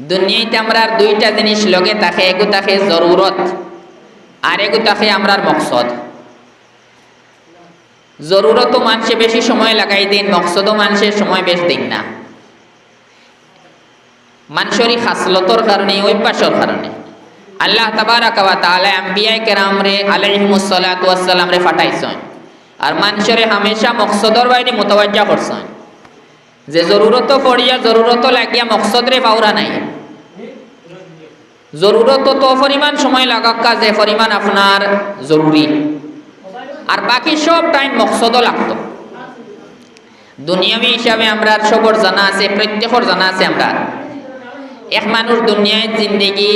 দুনিয়াতে আমরা দুইটা জিনিস লগে থাকে এগু থাকে জরুরত আর এগু থাকে আমরার মকসদ। জরুরতও মানুষে বেশি সময় লাগাই দিন, মকসদও মানুষের সময় বেশ দিন না। মানুষেরই খাসলতর কারণে অভ্যাসর কারণে। আল্লাহ তাবারাক ওয়া তাআলা আম্বিয়ায়ে কেরাম রে আলাইহিমুস সালাতু ওয়াস সালাম রে ফাটাইছেন। আর মানুষের হামেশা মকসদর বাইরে মোতাবাজ্জা করছেন। যে জরুরত পড়িয়া জরুরত লাগিয়া মকসদ রে পাওরা নাই। জরুরত তো পরিমাণ সময় লাগাক কাজে পরিমাণ আপনার জরুরি। আর বাকি সব টাইম মকসদও লাগতো। দুনিয়াবি হিসাবে আমরা সবর জানা আছে, প্রত্যেকর জানা আছে আমরা। এক মানুষ দুনিয়ায় জিন্দেগি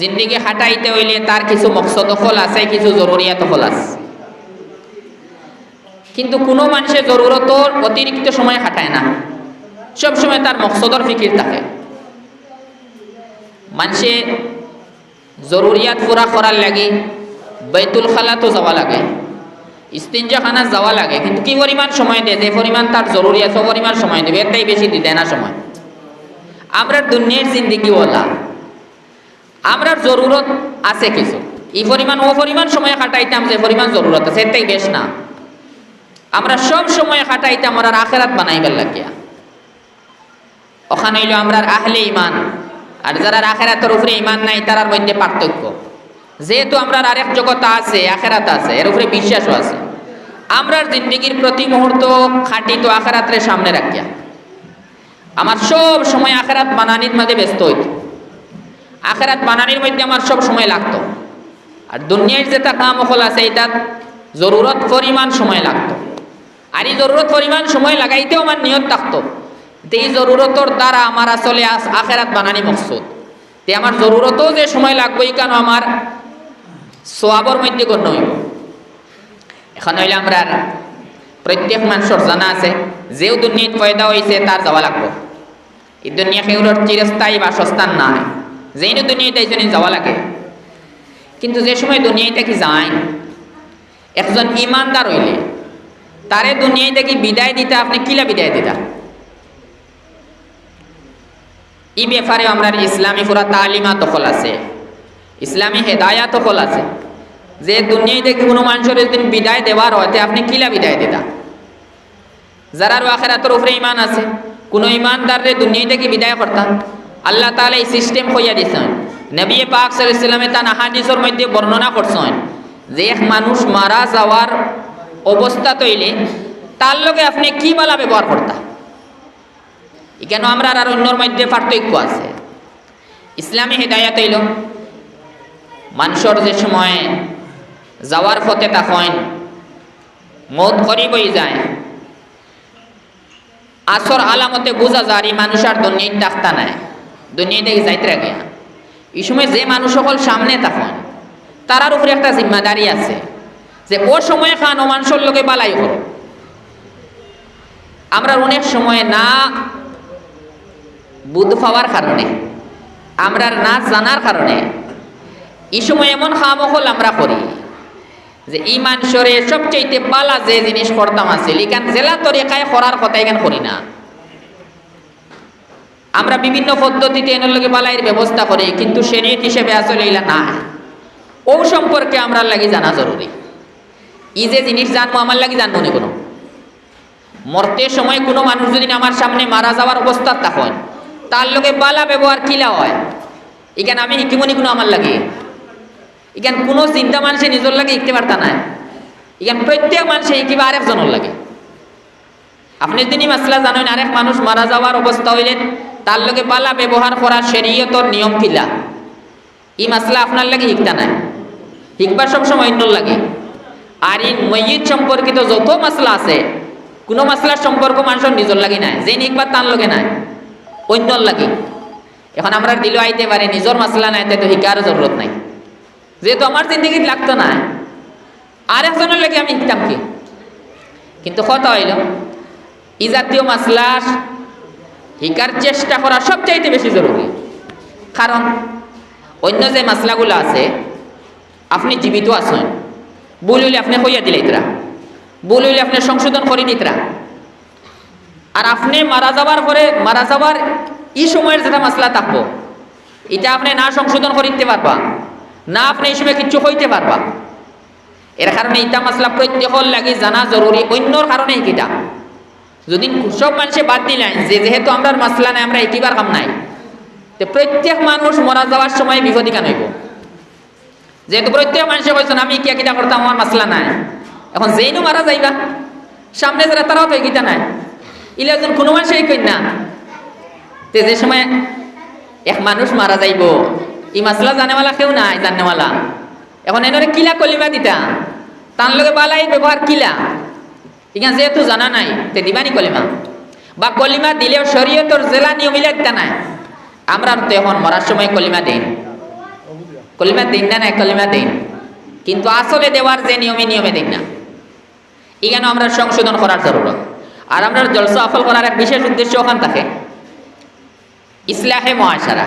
জিন্দেগি হাঁটাইতে হইলে তার কিছু মকসদ ফল আছে, কিছু জরুরিয়াত ফল আছে। কিন্তু কোনো মানুষের জরুরত অতিরিক্ত সময় হাঁটায় না। সব সময় তার মকসদর ফিকির থাকে। মানুষে জরুরিয়াত পুরা করার লাগে বৈতুল খালাতো যাওয়া লাগে, ইস্তিনজাখানা যাওয়া লাগে। কিন্তু কি পরিমাণ সময় দেয়? যে পরিমাণ তার জরুরিয়াত সে পরিমাণ সময় দেবে। এটাই বেশি দিতে না সময়। আমরা দুনিয়ার জিন্দিগি ওলা আমরার জরুরত আছে কিছু। এই পরিমাণ, ও পরিমাণ সময় কাটাইতাম যে পরিমাণ জরুরত আছে এটাই বেশ না। আমরা সব সময় কাটাইতাম আমরা আখেরাত বানাইবার লাগিয়া। ওখানে হইল আমরা আহলে ইমান আর যারা আখেরাতের উপরে ইমান নাই, তারার মধ্যে পার্থক্য। যেহেতু আমরা আরেক জগৎ আছে, আখেরাত আছে, এর উপরে বিশ্বাসও আছে। আমরার জিন্দগির প্রতি মুহূর্ত খাটি তো আখেরাতের সামনে রাখিয়া। আমার সব সময় আখেরাত বানানির মধ্যে ব্যস্ত হইত। আখেরাত বানানির মধ্যে আমার সব সময় লাগতো। আর দুনিয়ার যেটা কাম হল আছে এটা জরুরত পরিমাণ সময় লাগতো। আর এই জরুরত পরিমাণ সময় লাগাইতেও আমার নিয়ত থাকতো। তে এই জরুরতর দ্বারা আমার আসলে আস- আখেরাত বানানি মকসুদ। তে আমার জরুরতও যে সময় লাগবেই কেন আমার সোয়াবর মধ্যে গণ্য হইব। এখন হইলে আমরা প্রত্যেক মানুষের জানা আছে, যেও দুনিয়াত পয়দা হয়েছে তার যাওয়া লাগবো। এই দুনিয়া সেগুলোর চিরস্থায়ী বাসস্থান নাই যেই দুনিয়াতে এই জন্য যাওয়া লাগে। কিন্তু যে সময় দুনিয়াতে কি যায়, একজন ইমানদার হইলে তারে দুনিয়াতে দেখি বিদায় দিতে, আপনি কিলা বিদায় দিতা? এই ব্যাপারে আমরা ইসলামী পুরা তালিমা তখল আছে, ইসলামী হেদায়া তখল আছে। যে দুনিয়ায় দেখি কোনো মানুষের যদি বিদায় দেওয়ার হতে আপনি কিলা বিদায় দিতা? যারা আখেরাতের উপরে ইমান আছে, কোনো ইমানদারে দুনিয়াতে দেখি বিদায় করতাম আল্লাহ তাআলা এই সিস্টেম হইয়া দিছেন। নবী পাক সাল্লাল্লাহু তান হাদিসের মধ্যে বর্ণনা করছেন যে, এক মানুষ মারা যাওয়ার অবস্থা তৈলে, তার লগে আপনি কি বলা ব্যবহার করতা? এখানে আমরা আর অন্যর মধ্যে পার্থক্য আছে। ইসলামী হেদায়াত হইল, মানুষের যে সময় যাওয়ার পথে তখন মত করিবই যায়। আসর আলামতে বোঝা যায়, এই মানুষ আর দুনিয়ায় ডাক্তা নাই, দুনিয়ায় দেখে যাইতে গিয়া এই সময় যে মানুষ সকল সামনে তখন, তারার উপরে একটা জিম্মাদারি আছে। যে ও সময় খান, ও মানুষের লোকে বালাই করো আমরা অনেক সময় না বুধ পাওয়ার কারণে, আমরা না জানার কারণে, এই সময় এমন খামখল আমরা করি যে এই মানুষের সবচেয়ে পালা যে জিনিস করতাম আছে, লিখান জেলা তরিকায় করার কথা এখান করি না? আমরা বিভিন্ন পদ্ধতিতে এনের লগে বালাইয়ের ব্যবস্থা করি, কিন্তু শরীয়ত হিসেবে আসলে এলা না ও সম্পর্কে আমরা লাগি জানা জরুরি। ই যে জিনিস জানব, আমার লাগি জানব না কোনো? মরতে সময় কোনো মানুষ যদি আমার সামনে মারা যাওয়ার অবস্থা তখন তার লগে বালা ব্যবহার কিলা হয়? এখানে আমি শিকিমনি কোনো আমার লাগে? এখান কোনো চিন্তা মানুষে নিজের লাগে শিখতে পারতা না এখান প্রত্যেক মানুষে শিকিবা আরেকজনের লাগে। আপনি যদি মাসলা জানেন, আরেক মানুষ মারা যাওয়ার অবস্থা হইলেন, তার লগে বালা ব্যবহার করা শরীয়তর নিয়ম কিলা? এই মাসলা আপনার লাগে শিখতা নাই। শিখবার সবসময় অন্য লাগে। আর এই মসজিদ সম্পর্কিত যত মাসলা আছে, কোনো মাসলার সম্পর্ক মানুষের নিজের লাগে নাই যে নিকবার তার লগে নাই, অন্যর লাগে। এখন আমরা দিল আইতে পারে, নিজের মাসলা নাই, তাই তো শিকার জরুরত নাই। যেহেতু আমার জিন্দগিত লাগতো না আর একজনের লাগে আমি শিখতাম কি? কিন্তু কথা হইল ই জাতীয় মাসলা শিকার চেষ্টা করা সবচাইতে বেশি জরুরি। কারণ, অন্য যে মাসলাগুলো আছে, আপনি জীবিত আছেন। ভুল হইলে আপনি কইয়া দিলে ইতরা। ভুল হইলে আপনি সংশোধন করে দিতরা আর আপনি মারা যাবার পরে, মারা যাবার এই সময়ের যেটা মাসলা থাকব, এটা আপনি না সংশোধন করিতে পারবা, না আপনি এই সময় কিচ্ছু হইতে পারবা। এর কারণে ইটা মাসলা প্রত্যেকর লাগি জানা জরুরি, অন্যর কারণে কিটা। যদি সব মানুষে বাদ দিলেন যে যেহেতু আমরা মাসলা নাই, আমরা একিবার কাম নাই। তো প্রত্যেক মানুষ মরা যাওয়ার সময় বিপদী কেন হইব? যেহেতু প্রত্যেক মানুষে কইছেন আমি কিয়া কিটা করতাম? আমার মাসলা নাই। এখন যেইনু মারা যাইবা। সামনে যারা তারাও তো এগিতা নাই। ইলে একজন কোনো মানুষই কই না তে যে সময় এক মানুষ মারা যাইব ই মাসলা জানেওয়ালা কেউ নাই, জানেওয়ালা। এখন এনরে কিলা কলিমা দিতা? তার লগে বালাই ব্যবহার কিলা? ইখান যেহেতু জানা নাই, তে দিবানি কলিমা। বা কলিমা দিলেও শরীয়তর জেলা নিয়মিলা দিতা নাই। আমরা তো এখন মরার সময় কলিমা দেই। কলিমা দিন না নাই কলিমা দিন। কিন্তু আসলে দেওয়ার যে নিয়মে নিয়মে দিন না। এখানে আমরা সংশোধন করার জরুরত। আর আমরা জলসা সফল করার এক বিশেষ উদ্দেশ্য ওখান থাকে। ইসলাহে মহাসারা।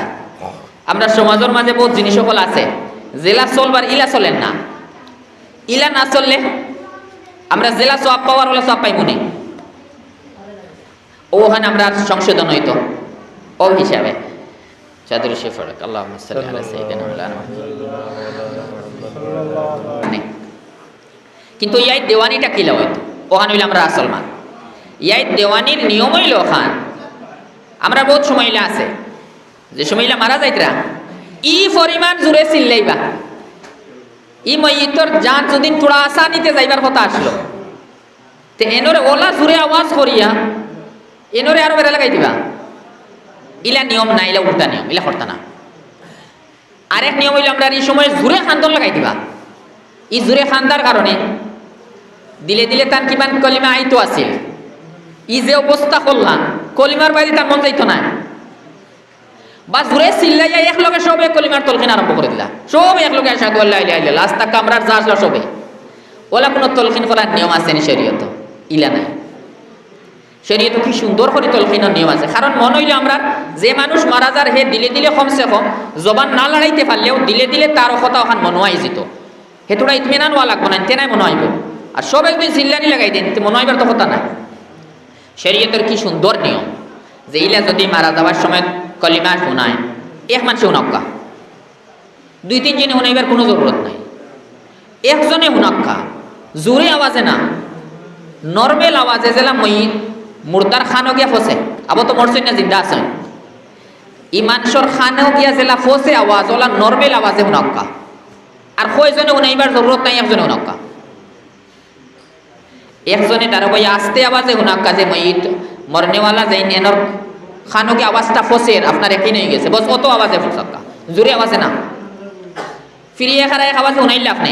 আমরা সমাজের মাঝে বহুত জিনিস সকল আছে। জেলা চলবার ইলা চলেন না। ইলা না চললে আমরা জেলা সব পাওয়ার হলে সব পাইব নি। ওখানে আমরা সংশোধন হইতো। ও হিসাবে। চাদুর শেফর আল্লাহ কিন্তু ইয়াই দেওয়ানিটা কিলা হইতো ওখানে হইলে আমরা আসলমান ইয়াই দেওয়ানির নিয়ম হইল ওখান। আমরা বহুত সময়লা আছে। যে সময়লা মারা যাইতরা ই পরিমাণ জুড়ে চিল্লাইবা। ই মইতর যান যদি থোড়া আসা নিতে যাইবার কথা আসলো। তে এনরে ওলা জুড়ে আওয়াজ করিয়া, এনরে আরও বেড়া লাগাই দিবা। ইলা নিয়ম না ইলা উল্টা নিয়ম, ইলা করতা না। আরেক নিয়ম হইলে আমরা এই সময় জুড়ে খান্দন লাগাই দিবা। ই জুড়ে খান্দার কারণে দিলে দিলে তার কিমান কলিমা আইতো আছিল। ই যে অবস্থা করলাম, কলিমার বাইরে তার মন যাইতো না। বা জুড়ে চিল্লাইয়া এক লগে সবে কলিমার তলখিন আরম্ভ করে দিলা। সব এক লগে আসাদু আল্লাহ আস্তা কামরার যা আসলো সবে। ওলা কোনো তলখিন করার নিয়ম আছে নি শরীয়ত? ইলা নাই। শরীয়ত কি সুন্দর করে তলখিনের নিয়ম আছে। কারণ মন হইলে আমরা যে মানুষ মারা যার হে দিলে দিলে কমসে কম জবান না লড়াইতে পারলেও দিলে দিলে তার কথা ওখান মনে হয় যেত। হেতুরা ইতমেনান ওয়া লাগবো না তেনাই মনে হইব। আর সব একদিন চিল্লানি লাগাই দিন মনে তো কথা না শরীয়তের কি সুন্দর নিয়ম যে ইলা যদি মারা যাওয়ার সময় কলিমা শোনায়, এক মানুষে শুনক্কা দুই তিন জনে কোনো জরুরত নাই। একজনে শুনক্কা জোরে আওয়াজে না। নর্মেল আওয়াজে যেলা মই মুর্দার খানো গিয়া ফসে আবো তো মরছেন না, জিন্দা আছেন ই মানুষের খানো গিয়া জেলা ফসে আওয়াজ ওলা নর্মেল আওয়াজে শুনক্কা আর কয়জনে শুনাইবার জরুরত নাই, একজনে শুনক্কা একজনে তার বই আস্তে আওয়াজে শুনাক্কা যে মইত মরনেওয়ালা যাই এনর খানোকে আওয়াজটা ফসের আপনার একই হয়ে গেছে। বস, অত আওয়াজে ফসাক্কা জোরে আওয়াজে না। ফিরিয়ে খারা এক আওয়াজে শুনাইলে আপনি।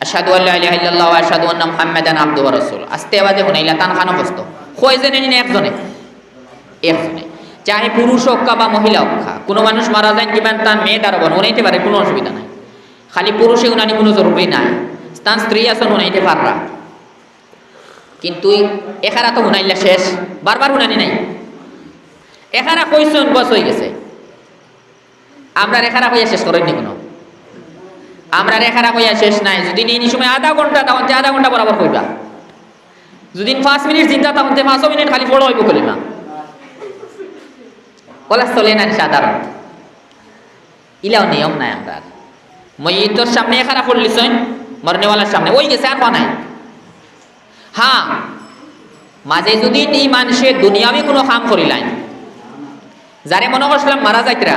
আশহাদু আল্লা ইলাহা ইল্লাল্লাহ ওয়া আশহাদু আন্না মুহাম্মাদান আবদুহু ওয়া রাসূলুহু আস্তে আওয়াজে শুনাইলা তান খানো ফসতো কয়জনে নিনে? একজনে। একজনে। চাহে পুরুষ হোক বা মহিলা হোক কোনো মানুষ মারা যায় কিমান তার মেয়ে দ্বারা বন উনাইতে পারে, কোনো অসুবিধা নাই। খালি পুরুষে উনানি কোনো জরুরি নাই। তার স্ত্রী আছেন উনাইতে পাররা। কিন্তু এখারা তো শুনাইলা শেষ। বারবার শুনানি নাই। এখারা কইসন, বস হয়ে গেছে। আমরা রেখারা কইয়া শেষ করেননি কোনো। আমরা রেখারা কইয়া শেষ নাই। যদি এই সময় আধা ঘণ্টা তখন আধা ঘণ্টা বরাবর কইবা। যদি পাঁচ মিনিট চিন্তা তখন পাঁচশো মিনিট খালি বড় হইব কলিমা বলা চলে না সাধারণ। ইলাও নিয়ম নাই আমরা মই তোর সামনে এখারা পড়লিছই মরনেওয়ালার সামনে। ওই গেছে আর নাই। হ্যাঁ মাঝে যদি এই মানুষের দুনিয়াবি কোনো কাম করিলাম যারে মনে করছিলাম মারা যাইতরা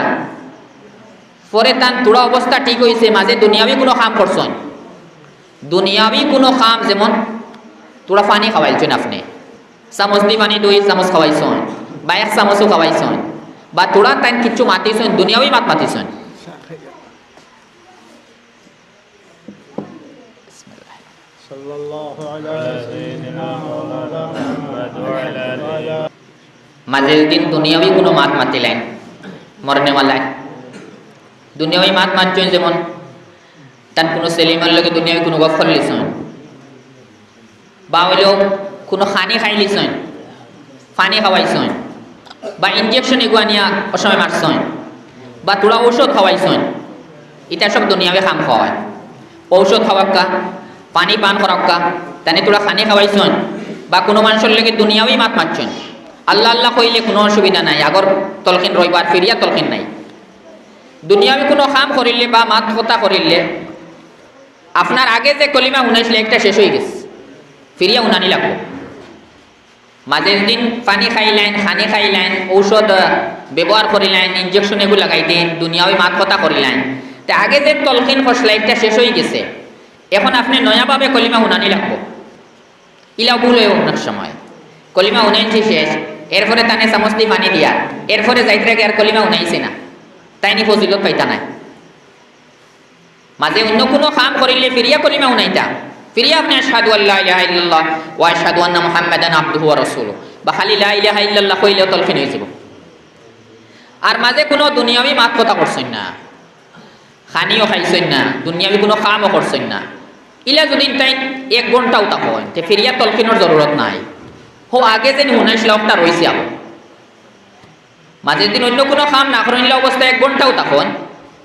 পরে তার তোড়া অবস্থা ঠিক হয়েছে মাঝে দুনিয়াবি কোনো কাম করছেন দুনিয়াবি কোনো কাম যেমন তোরা পানি খাওয়াইছেন আপনি চামচ দি পানি দুই চামচ খাওয়াইছেন বা এক চামচও খাওয়াইছেন বা তোরা তাই কিছু মাতিছেন দুনিয়াবি মাত মাতিছেন صلى الله على سيدنا مولانا محمد وعلى آله মাঝে দিন দুনিয়াবি কোনো মাত মাতিলেন মরনেওয়ালায় দুনিয়াবি মাত মাতছেন যেমন, তার কোনো সেলিমার লগে দুনিয়াবি কোনো গফর লিছেন বা হইলেও কোনো খানি খাই লিছেন পানি খাওয়াইছেন বা ইঞ্জেকশন এগুয়া নিয়া অসময় মারছেন বা তোরা ঔষধ খাওয়াইছেন এটা সব দুনিয়াবি খাম খাওয়ায়। ঔষধ খাওয়াক্কা, পানি পান করাক্কা, তানে তোরা খানি খাওয়াইছেন বা কোনো মানুষের লেগে দুনিয়াবি মাত মারছেন আল্লাহ আল্লাহ কইলে কোনো অসুবিধা নাই, আগর তলখিন রইবার, ফিরিয়া তলখিন নাই। দুনিয়াবি কোনো কাম করিলে বা মাত কথা করিলে, আপনার আগে যে কলিমা শুনাইছিলে, একটা শেষ হয়ে গেছে। ফিরিয়া উনানি লাগবো। মাঝে দিন পানি খাইলেন, খানি খাইলেন, ঔষধ ব্যবহার করিলেন ইঞ্জেকশন এগুলো লাগাই দিন, দুনিয়াবি মাত কথা করিলেন। তা আগে যে তলখিন ফসলা, একটা শেষ হয়ে গেছে। এখন আপনি নয়াভাবে কলিমা শুনানি লাগবো। ইলা ভুল হয় অনেক সময়। কলিমা উনাইছি শেষ। এরপরে তানে সামস্তি পানি দিয়া। এরপরে যাইতে আর কলিমা উনাইছে না। তাই নি ফজিলত পাইতা নাই। মাঝে অন্য কোনো কাম করিলে ফিরিয়া কলিমা উনাইতা ফিরিয়া আপনি আশহাদু আল্লাহ ইলাহা ইল্লাল্লাহ ওয়া আশহাদু আন্না মুহাম্মাদান আবদুহু ওয়া রাসূলুহু বা খালি লা ইলাহা ইল্লাল্লাহ কইলেও তলফিন হয়ে যাব। আর মাঝে কোনো দুনিয়াবি মাত কথা করছেন না। খানিও খাইছেন না। দুনিয়াবি কোনো কামও করছেন না। ইলা যদি তাই এক ঘন্টাও তখন তে ফিরিয়া তলকিনোর জরুরত নাই। হো, আগে উনাইশ লাখটা রয়েছে আবো মাঝে দিন অন্য কোনো কাম না করিলে অবস্থা এক ঘন্টাও তখন।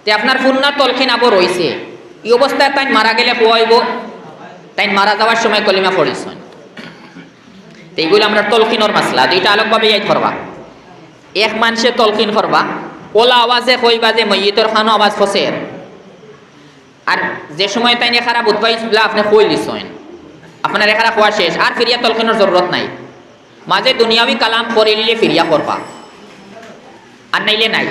তে আপনার ফুন্নার তলখিন আবো রয়েছে এই অবস্থায় তাই মারা গেলে পোয়াইব তাই মারা যাওয়ার সময় কলিমা পড়েছেন। তো এইগুলো আমরা তলকিনোর মাসলা দুইটা আলোকভাবে ইয়াদ করবা। এক মানুষে তলকিন করবা। ওলা আওয়াজে কইবা যে মইয়িতর খানো আওয়াজ ফসের। আর যে সময় তাই খারাপ উদ্ভাইসগুলা আপনি কই দিছেন আপনার এখানে খোয়া শেষ, আর ফিরিয়া তলকিনোর জরুরত নাই। মাঝে দুনিয়াবি কালাম করিলে ফিরিয়া করবা। আর নাইলে নাই।